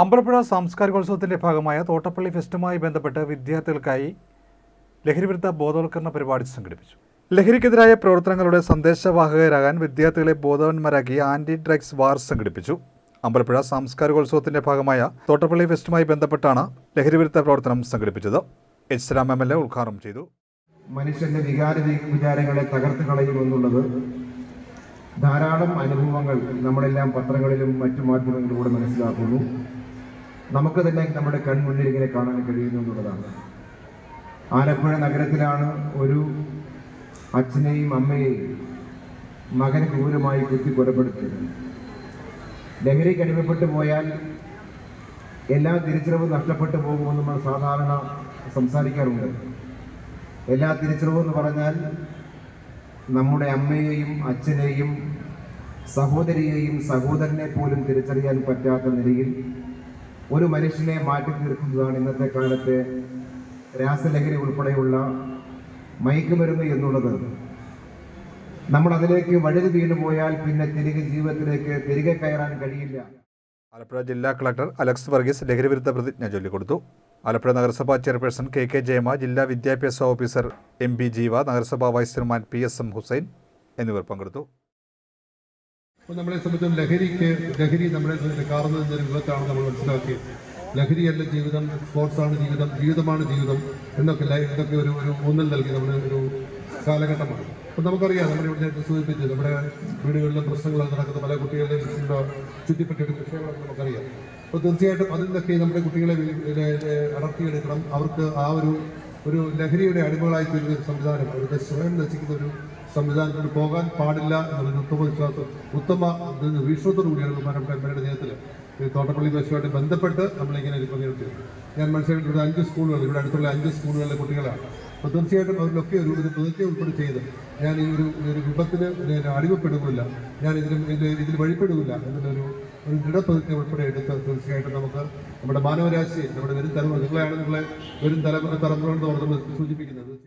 അമ്പലപ്പുഴ സാംസ്കാരികോത്സവത്തിന്റെ ഭാഗമായ തോട്ടപ്പള്ളി ഫെസ്റ്റുമായി ബന്ധപ്പെട്ട് വിദ്യാർത്ഥികൾക്കായി ലഹരിവിരുദ്ധ ബോധവൽക്കരണ പരിപാടി സംഘടിപ്പിച്ചു. ലഹരിക്കെതിരായ പ്രവർത്തനങ്ങളുടെ സന്ദേശവാഹകരാകാൻ വിദ്യാർത്ഥികളെ ബോധവാന്മാരാക്കി ആന്റി ഡ്രഗ്സ് വാർ സംഘടിപ്പിച്ചു. അമ്പലപ്പുഴ സാംസ്കാരികോത്സവത്തിന്റെ ഭാഗമായ തോട്ടപ്പള്ളി ഫെസ്റ്റുമായി ബന്ധപ്പെട്ടാണ് ലഹരിവിരുദ്ധ പ്രവർത്തനം സംഘടിപ്പിച്ചത്. H Ram M L A ഉദ്ഘാടനം ചെയ്തു. മനുഷ്യന്റെ വികാര വിചാരങ്ങളെ തകർത്ത് കളയുമെന്നുള്ളത് ധാരാളം അനുഭവങ്ങൾ നമ്മളെല്ലാം പത്രങ്ങളിലും മറ്റു മാധ്യമങ്ങളിലൂടെ മനസ്സിലാക്കുന്നു. നമുക്ക് തന്നെ നമ്മുടെ കൺമുന്നിൽ ഇങ്ങനെ കാണാൻ കഴിയുന്നു എന്നുള്ളതാണ്. ആലപ്പുഴ നഗരത്തിലാണ് ഒരു അച്ഛനെയും അമ്മയെയും മകൻ ക്രൂരമായി കുത്തി കൊലപ്പെടുത്തിയത്. ലഹരിക്ക് അടിമപ്പെട്ടു പോയാൽ എല്ലാ തിരിച്ചറിവും നഷ്ടപ്പെട്ടു പോകുമെന്ന് നമ്മൾ സാധാരണ സംസാരിക്കാറുണ്ട്. എല്ലാ തിരിച്ചറിവും എന്ന് പറഞ്ഞാൽ നമ്മുടെ അമ്മയെയും അച്ഛനെയും സഹോദരിയെയും സഹോദരനെ പോലും തിരിച്ചറിയാൻ പറ്റാത്ത നിലയിൽ ഒരു മനുഷ്യനെ മാറ്റി തീർക്കുന്നതാണ് ഇന്നത്തെ കാലത്തെ രാസലഹരി ഉൾപ്പെടെയുള്ള മയക്കുമരുന്ന് എന്നുള്ളത്. നമ്മൾ അതിലേക്ക് വഴുതി വീണു പോയാൽ പിന്നെ തിരികെ ജീവിതത്തിലേക്ക് തിരികെ കയറാൻ കഴിയില്ല. ആലപ്പുഴ ജില്ലാ കളക്ടർ അലക്സ് വർഗീസ് ലഹരിവിരുദ്ധ പ്രതിജ്ഞ ചൊല്ലിക്കൊടുത്തു. ആലപ്പുഴ നഗരസഭാ ചെയർപേഴ്സൺ കെ കെ ജയമ ജില്ലാ വിദ്യാഭ്യാസ ഓഫീസർ എം ബി ജീവ നഗരസഭാ vice chairman P S M Hussain എന്നിവർ പങ്കെടുത്തു. അപ്പോൾ നമ്മളെ സംബന്ധിച്ച് ലഹരിക്ക് ലഹരി നമ്മളെ കാറുന്നതിന്റെ ഒരു വിധത്താണ് നമ്മൾ മനസ്സിലാക്കിയത് ലഹരിയല്ല ജീവിതം സ്പോർട്സാണ് ജീവിതം ജീവിതമാണ് ജീവിതം എന്നൊക്കെ ഇതൊക്കെ ഒരു ഒരു ഊന്നൽ നൽകി നമ്മുടെ ഒരു കാലഘട്ടമാണ്. അപ്പോൾ നമുക്കറിയാം നമ്മുടെ ഇവിടെ നേരത്തെ സൂചിപ്പിച്ചു നമ്മുടെ വീടുകളിലും പ്രശ്നങ്ങളൊക്കെ നടക്കുന്ന പല കുട്ടികളുടെ ഇതിന്റെ ചുറ്റിപ്പറ്റിയ ഒരു വിഷയങ്ങളൊക്കെ നമുക്കറിയാം. അപ്പോൾ തീർച്ചയായിട്ടും അതിൽ നമ്മുടെ കുട്ടികളെ അടർത്തിയെടുക്കണം. അവർക്ക് ആ ഒരു ഒരു ലഹരിയുടെ അടിമകളായി തീരുന്ന ഒരു സംവിധാനം അവരുടെ സ്വയം നശിക്കുന്ന ഒരു സംവിധാനത്തിൽ പോകാൻ പാടില്ല എന്നൊരു ഉത്തമ വിശ്വാസം ഉത്തമ വീക്ഷണത്തോടുകൂടിയാണ് വീക്ഷണത്തോടു കൂടിയാണ് ബഹുമാനപ്പെട്ട എം. എൽ. നേതൃത്വത്തിൽ. തോട്ടപ്പള്ളി ബസ്സുമായിട്ട് ബന്ധപ്പെട്ട് നമ്മളിങ്ങനെ ഒരു പ്രതികരണം ചെയ്തു. ഞാൻ മനസ്സിലാക്കി ഇവിടെ അഞ്ച് സ്കൂളുകൾ ഇവിടെ അടുത്തുള്ള അഞ്ച് സ്കൂളുകളിലെ കുട്ടികളാണ്. അപ്പോൾ തീർച്ചയായിട്ടും അവരിലൊക്കെ ഒരു ഒരു പ്രതിജ്ഞ ഉൾപ്പെടെ ചെയ്ത് ഞാൻ ഈ ഒരു ഒരു വിപത്തിന് അടിമപ്പെടുകയില്ല. ഞാൻ ഇതിന് ഇതിൽ വഴിപ്പെടുകയില്ല എന്നുള്ളൊരു ഒരു ദൃഢപ്രതിജ്ഞ ഉൾപ്പെടെ എടുത്ത് തീർച്ചയായിട്ടും നമുക്ക് നമ്മുടെ മാനവരാശിയെ നമ്മുടെ വരും തലമുറ നിങ്ങളെയാണ് നിങ്ങളെ വരും തലമുറ തലമുറ എന്ന് സൂചിപ്പിക്കുന്നത്.